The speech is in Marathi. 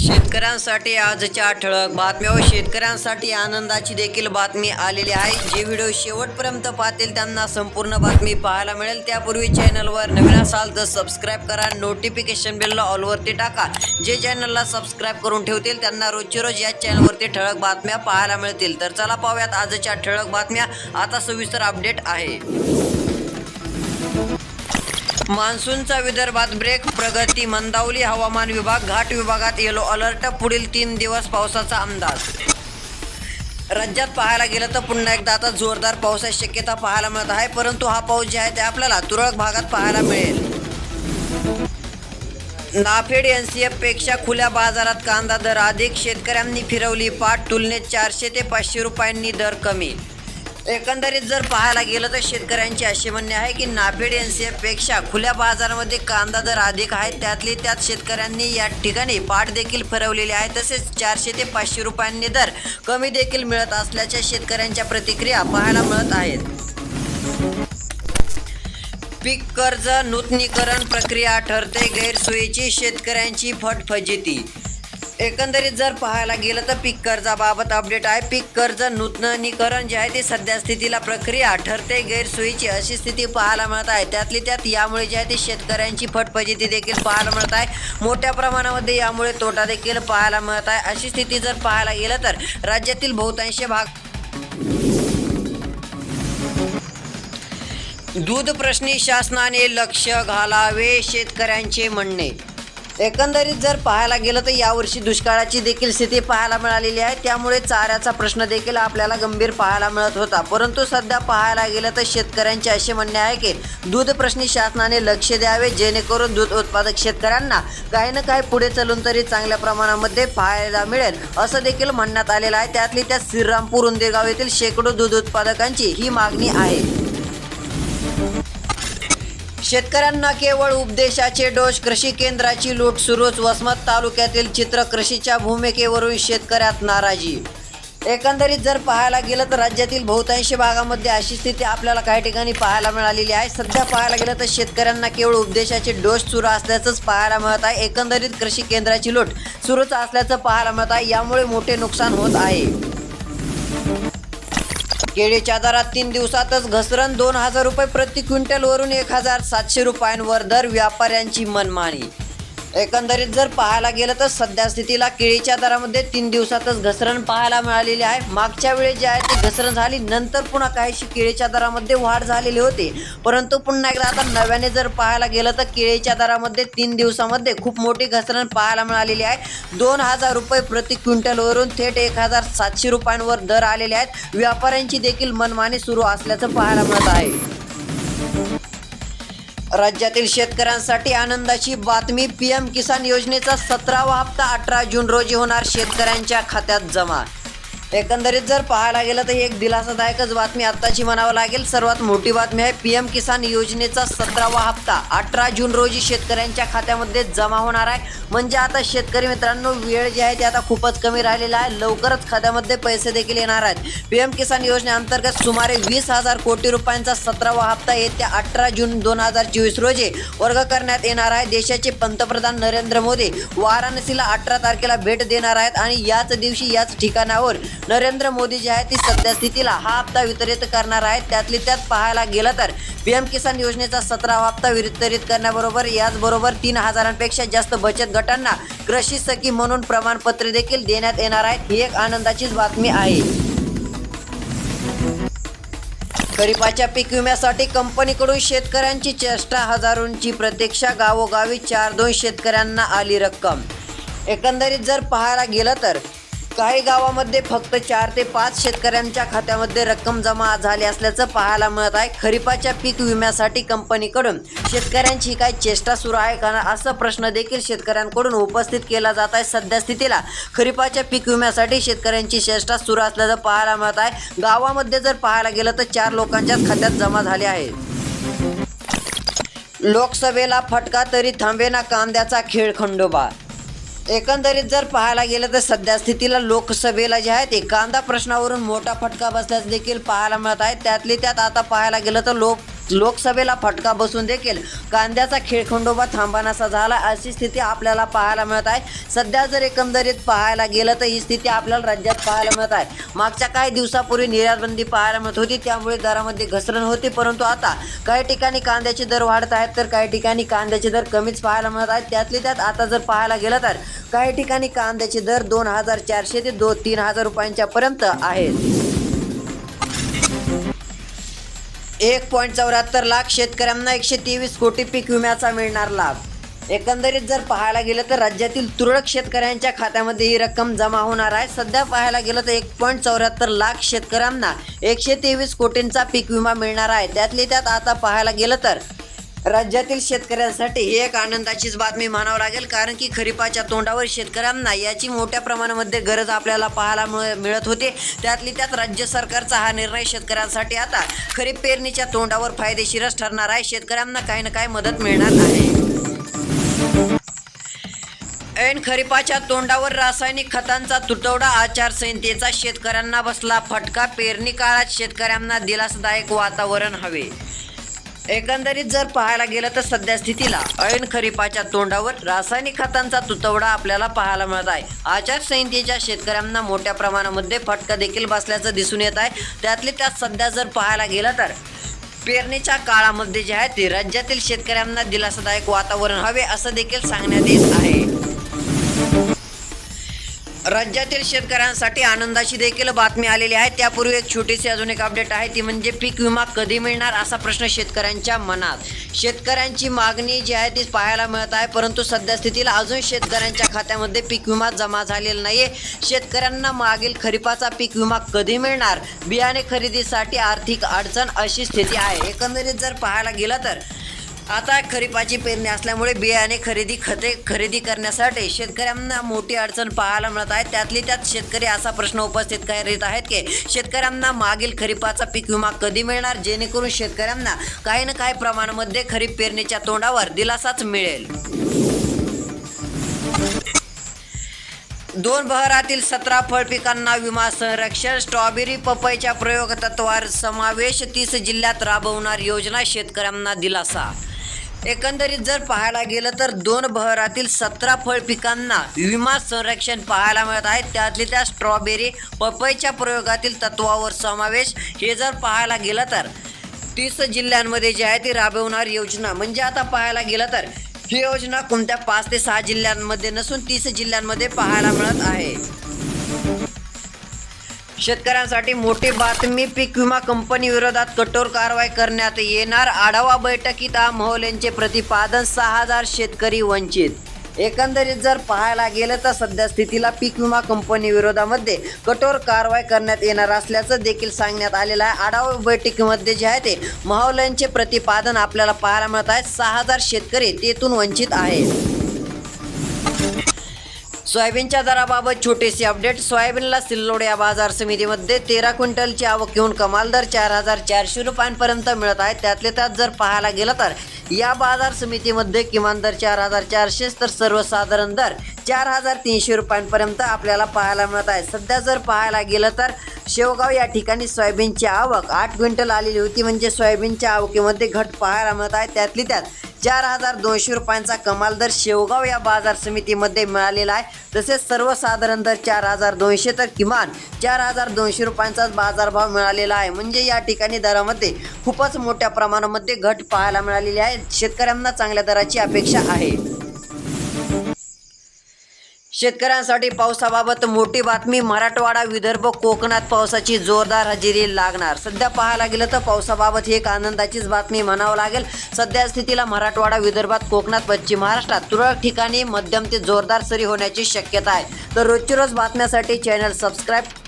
शेतकऱ्यांसाठी आजच्या ठळक बातम्या व शेतकऱ्यांसाठी आनंदाची देखील बातमी आलेली आहे. जे व्हिडिओ शेवटपर्यंत पाहतील त्यांना संपूर्ण बातमी पाहायला मिळेल. त्यापूर्वी चॅनलवर नवीन असाल तर सबस्क्राईब करा. नोटिफिकेशन बेलला ऑलवरती टाका. जे चॅनलला सबस्क्राईब करून ठेवतील त्यांना रोजची रोज या चॅनलवरती ठळक बातम्या पाहायला मिळतील. तर चला पाहूयात आजच्या ठळक बातम्या. आता सविस्तर अपडेट आहे. मान्सूनचा विदर्भात ब्रेक प्रगती मंदावली हवामान विभाग घाट विभागात येलो अलर्ट पुढील तीन दिवस पावसाचा अंदाज. राज्यात पाहायला गेलं तर पुन्हा एकदा आता जोरदार पावसाची शक्यता पाहायला मिळत आहे परंतु हा पाऊस जे आहे ते आपल्याला तुरळक भागात पाहायला मिळेल. नाफेड एन सी पेक्षा खुल्या बाजारात कांदा दर अधिक शेतकऱ्यांनी फिरवली पाठ तुलनेत चारशे ते पाचशे रुपयांनी दर कमी. एकंदरीत जर पाहायला गेलं तर शेतकऱ्यांचे असे म्हणणे आहे की नाफेड एनसीएफपेक्षा खुल्या बाजारामध्ये कांदा दर अधिक आहे. त्यातली त्यात शेतकऱ्यांनी या ठिकाणी पाठ देखील फिरवलेली आहे. तसेच चारशे ते पाचशे रुपयांनी दर कमी देखील मिळत असल्याच्या शेतकऱ्यांच्या प्रतिक्रिया पाहायला मिळत आहेत. पीक कर्ज नूतनीकरण प्रक्रिया ठरते. गैरसोयीची शेतकऱ्यांची फटफजिती. एकंदरीत जर पाहायला गेलं तर पीक कर्जाबाबत अपडेट आहे. पीक कर्ज नूतनीकरण जे आहे ते सध्या स्थितीला प्रक्रिया ठरते. गैरसोयीची अशी स्थिती पाहायला मिळत आहे. त्यातली त्यात यामुळे जे आहे ते शेतकऱ्यांची फटफजिती देखील पाहायला मिळत आहे. मोठ्या प्रमाणामध्ये यामुळे तोटा देखील पाहायला मिळत आहे. अशी स्थिती जर पाहायला गेलं तर राज्यातील बहुतांश भाग दूध प्रश्नी शासनाने लक्ष घालावे शेतकऱ्यांचे म्हणणे. एकंदरीत जर पाहायला गेलं तर यावर्षी दुष्काळाची देखील स्थिती पाहायला मिळालेली आहे. त्यामुळे चाऱ्याचा प्रश्न देखील आपल्याला गंभीर पाहायला मिळत होता. परंतु सध्या पाहायला गेलं तर शेतकऱ्यांचे असे म्हणणे आहे की दूध प्रश्नी शासनाने लक्ष द्यावे जेणेकरून दूध उत्पादक शेतकऱ्यांना काही ना काही पुढे चालून तरी चांगल्या प्रमाणामध्ये फायदा मिळेल असं देखील म्हणण्यात आलेलं आहे. त्यातली त्या श्रीरामपूर उंदेगाव येथील शेकडो दूध उत्पादकांची ही मागणी आहे. शेतकऱ्यांना केवळ उपदेशाचे डोस कृषी केंद्राची लूट सुरूच. वसमत तालुक्यातील चित्र कृषीच्या भूमिकेवरून शेतकऱ्यात नाराजी. एकंदरीत जर पाहायला गेलं तर राज्यातील बहुतांशी भागामध्ये अशी स्थिती आपल्याला काही ठिकाणी पाहायला मिळालेली आहे. सध्या पाहायला गेलं तर शेतकऱ्यांना केवळ उपदेशाचे डोस सुरू असल्याचंच पाहायला मिळत आहे. एकंदरीत कृषी केंद्राची लूट सुरूच असल्याचं पाहायला मिळत आहे. यामुळे मोठे नुकसान होत आहे. केळीच्या दरात तीन दिवसातच घसरण दोन हजार रुपये प्रति क्विंटलवरून एक हजार सातशे रुपयांवर दर व्यापाऱ्यांची मनमानी. एकंदरीत जर पाहायला गेलं तर सध्या स्थितीला केळीच्या दरामध्ये तीन दिवसातच घसरण पाहायला मिळालेली आहे. मागच्या वेळी जे आहे ती घसरण झाली नंतर पुन्हा काहीशी केळीच्या दरामध्ये वाढ झालेली होती. परंतु पुन्हा एकदा आता नव्याने जर पाहायला गेलं तर केळीच्या दरामध्ये तीन दिवसामध्ये खूप मोठी घसरण पाहायला मिळालेली आहे. दोन हजार रुपये प्रति क्विंटलवरून थेट एक हजार सातशे रुपयांवर दर आलेले आहेत. व्यापाऱ्यांची देखील मनमानी सुरू असल्याचं पाहायला मिळत आहे. राज्यातील शेतकऱ्यांसाठी आनंदाची बातमी पी एम किसान योजनेचा सतरावा हप्ता अठरा जून रोजी होणार शेतकऱ्यांच्या खात्यात जमा एकंदरीत जर पाहायला गेलं तर ही एक दिलासादायकच बातमी आत्ताची म्हणावं लागेल. सर्वात मोठी बातमी आहे पी एम किसान योजनेचा सतरावा हप्ता. अठरा जून रोजी शेतकऱ्यांच्या खात्यामध्ये जमा होणार आहे. म्हणजे आता शेतकरी मित्रांनो वेळ जी आहे ती आता खूपच कमी राहिलेला आहे. लवकरच खात्यामध्ये पैसे देखील येणार आहेत. पी एम किसान योजनेअंतर्गत सुमारे वीस हजार कोटी रुपयांचा सतरावा हप्ता येत्या अठरा जून दोन हजार चोवीस रोजी वर्ग करण्यात येणार आहे. देशाचे पंतप्रधान नरेंद्र मोदी वाराणसीला अठरा तारखेला भेट देणार आहेत आणि याच दिवशी याच ठिकाणावर नरेंद्र मोदी जे आहे ती सद्यस्थितीला हा हप्ता वितरित करणार आहेत. त्यातली त्यात पाहायला गेलं तर पी एम किसान योजनेचा सतरावा हप्ता वितरित करण्याबरोबर याचबरोबर तीन हजारांपेक्षा जास्त बचत गटांना कृषी सखी म्हणून प्रमाणपत्र देखील देण्यात येणार आहेत. ही एक आनंदाचीच बातमी आहे. खरीपाच्या पीक विम्यासाठी कंपनीकडून शेतकऱ्यांची चेष्टा हजारोंची प्रतीक्षा गावोगावी चार दोन शेतकऱ्यांना आली रक्कम. एकंदरीत जर पाहायला गेलं तर काही गावामध्ये फक्त चार ते पाच शेतकऱ्यांच्या खात्यामध्ये रक्कम जमा झाली असल्याचं पाहायला मिळत आहे. खरीपाच्या पीक विम्यासाठी कंपनीकडून शेतकऱ्यांची काय चेष्टा सुरू आहे का असा प्रश्न देखील शेतकऱ्यांकडून उपस्थित केला जात आहे. सध्या स्थितीला खरीपाच्या पीक विम्यासाठी शेतकऱ्यांची चेष्टा सुरू असल्याचं पाहायला मिळत आहे. गावामध्ये जर पाहायला गेलं तर चार लोकांच्याच खात्यात जमा झाले आहे. लोकसभेला फटका तरी थांबेना कांद्याचा खेळ खंडोबा एकंदरीत जर पाहायला गेलं तर सध्या स्थितीला लोकसभेला जे आहेत एखादा प्रश्नावरून मोठा फटका बसल्यास देखील पाहायला मिळत आहे. त्यातली त्यात आता पाहायला गेलं तर लोक लोकसभेला फटका बसून देखील कांद्याचा खेळखंडोबा थांबानासा झाला. अशी स्थिती आपल्याला पाहायला मिळत आहे. सध्या जर एकंदरीत पाहायला गेलं तर ही स्थिती आपल्याला राज्यात पाहायला मिळत आहे. मागच्या काही दिवसापूर्वी निर्यातबंदी पाहायला मिळत होती. त्यामुळे दरामध्ये घसरण होती. परंतु आता काही ठिकाणी कांद्याचे दर वाढत आहेत तर काही ठिकाणी कांद्याचे दर कमीच पाहायला मिळत आहेत. त्यातले त्यात आता जर पाहायला गेलं तर काही ठिकाणी कांद्याचे दर दोन हजार चारशे ते दो तीन हजार रुपयांच्या पर्यंत आहेत. एक पॉईंट चौऱ्याहत्तर लाख शेतकऱ्यांना एकशे तेवीस कोटी पीक विम्याचा मिळणार लाभ. एकंदरीत जर पाहायला गेलं तर राज्यातील तुरळक शेतकऱ्यांच्या खात्यामध्ये ही रक्कम जमा होणार आहे. सध्या पाहायला गेलं तर एक पॉईंट चौऱ्याहत्तर लाख शेतकऱ्यांना एकशे तेवीस कोटींचा पीक विमा मिळणार आहे. त्यातली त्यात आता पाहायला गेलं तर राज्यातील शेतकऱ्यांसाठी ही एक आनंदाचीच बातमी म्हणावं लागेल कारण की खरीपाच्या तोंडावर शेतकऱ्यांना याची मोठ्या प्रमाणामध्ये गरज आपल्याला पाहायला मिळ- मिळत होते. त्यातली त्यात राज्य सरकारचा हा निर्णय शेतकऱ्यांसाठी आता खरीप पेरणीच्या तोंडावर फायदेशीरच ठरणार आहे. शेतकऱ्यांना काही ना काही मदत मिळणार आहे. ऐन खरीपाच्या तोंडावर रासायनिक खतांचा तुटवडा आचारसंहितेचा शेतकऱ्यांना बसला फटका पेरणी काळात शेतकऱ्यांना दिलासदायक वातावरण हवे. एकंदरीत जर पाहायला गेलं तर सध्या स्थितीला ऐन खरीपाच्या तोंडावर रासायनिक खतांचा तुतवडा आपल्याला पाहायला मिळत आहे. आचारसंहितेच्या शेतकऱ्यांना मोठ्या प्रमाणामध्ये फटका देखील बसल्याचं दिसून येत आहे. त्यातले त्यात सध्या जर पाहायला गेलं तर पेरणीच्या काळामध्ये जे आहे ते राज्यातील शेतकऱ्यांना दिलासादायक वातावरण हवे असं देखील सांगण्यात येत आहे. राज्यातील शेतकऱ्यांसाठी आनंदाची देखील बातमी आलेली आहे. त्यापूर्वी एक छोटीशी अजून एक अपडेट आहे. ती म्हणजे पीक विमा कधी मिळणार असा प्रश्न शेतकऱ्यांच्या मनात. शेतकऱ्यांची मागणी जी आहे ती पाहायला मिळत आहे. परंतु सध्या स्थितीला अजून शेतकऱ्यांच्या खात्यामध्ये पीक विमा जमा झालेला नाही शेतकऱ्यांना मागील खरीपाचा पीक विमा कधी मिळणार? बियाणे खरेदीसाठी आर्थिक अडचण अशी स्थिती आहे. एकंदरीत जर पाहायला गेलं तर आता खरीपाची पेरणी असल्यामुळे बियाणे खरेदी खते खरेदी करण्यासाठी शेतकऱ्यांना मोठी अडचण पाहायला मिळत आहे. त्यातली त्यात शेतकरी असा प्रश्न उपस्थित करीत आहेत की शेतकऱ्यांना मागील खरीपाचा पीक विमा कधी मिळणार? जेणेकरून शेतकऱ्यांना काही ना काही प्रमाणामध्ये खरीप पेरणीच्या तोंडावर दिलासाच मिळेल. दोन बहरातील सतरा फळ पिकांना विमा संरक्षण स्ट्रॉबेरी पपईच्या प्रयोग तत्वावर समावेश तीस जिल्ह्यात राबवणार योजना शेतकऱ्यांना दिलासा. एकंदरीत जर पाहायला गेलं तर दोन बहरातील सतरा फळ पिकांना विमा संरक्षण पाहायला मिळत आहे. त्यातली त्या स्ट्रॉबेरी पपईच्या प्रयोगातील तत्वावर समावेश. हे जर पाहायला गेलं तर तीस जिल्ह्यांमध्ये जी आहे ती राबवणार योजना. म्हणजे आता पाहायला गेलं तर ही योजना कोणत्या पाच ते सहा जिल्ह्यांमध्ये नसून तीस जिल्ह्यांमध्ये पाहायला मिळत आहे. शेतकऱ्यांसाठी मोठी बातमी पीक विमा कंपनी विरोधात कठोर कारवाई करण्यात येणार. आढावा बैठकीत मोहोल यांचे प्रतिपादन सहा हजार शेतकरी वंचित. एकंदरीत जर पाहायला गेलं तर सध्या स्थितीला पीक विमा कंपनी विरोधामध्ये कठोर कारवाई करण्यात येणार असल्याचं देखील सांगण्यात आलेलं आहे. आढावा बैठकीमध्ये जे आहे ते महावल्यांचे प्रतिपादन आपल्याला पाहायला मिळत आहे. सहा हजार शेतकरी तेथून वंचित आहेत. सोयाबीनच्या दराबाबत छोटीशी अपडेट. सोयाबीनला सिल्लोड या बाजार समितीमध्ये तेरा क्विंटलची आवक येऊन कमाल दर चार हजार चारशे रुपयांपर्यंत मिळत आहे. त्यातले त्यात जर पाहायला गेलं तर या बाजार समितीमध्ये किमान दर चार हजार चारशेच तर सर्वसाधारण दर चार हजार तीनशे रुपयांपर्यंत आपल्याला पाहायला मिळत आहे. सध्या जर पाहायला गेलं तर शेवगाव या ठिकाणी सोयाबीनची आवक आठ क्विंटल आलेली होती. म्हणजे सोयाबीनच्या आवकीमध्ये घट पाहायला मिळत आहे. त्यातली त्यात चार हजार दोनशे रुपयांचा कमाल दर शेवगाव या बाजार समितीमध्ये मिळालेला आहे. तसेच सर्वसाधारण दर चार हजार दोनशे तर किमान चार हजार दोनशे रुपयांचाच बाजारभाव मिळालेला आहे. म्हणजे या ठिकाणी दरामध्ये खूपच मोठ्या प्रमाणामध्ये घट पाहायला मिळालेली आहे. शेतकऱ्यांना चांगल्या दराची अपेक्षा आहे. शेतकऱ्यांसाठी पावसाबाबत मोठी बातमी मराठवाडा विदर्भ कोकणात पावसाची जोरदार हजेरी लागणार. सध्या पाहायला गेलं तर पावसाबाबत ही एक आनंदाचीच बातमी म्हणावं लागेल. सध्या स्थितीला मराठवाडा विदर्भात कोकणात पश्चिम महाराष्ट्रात तुरळक ठिकाणी मध्यम ते जोरदार सरी होण्याची शक्यता आहे. तर रोजची रोज बातम्यासाठी चॅनल सबस्क्राईब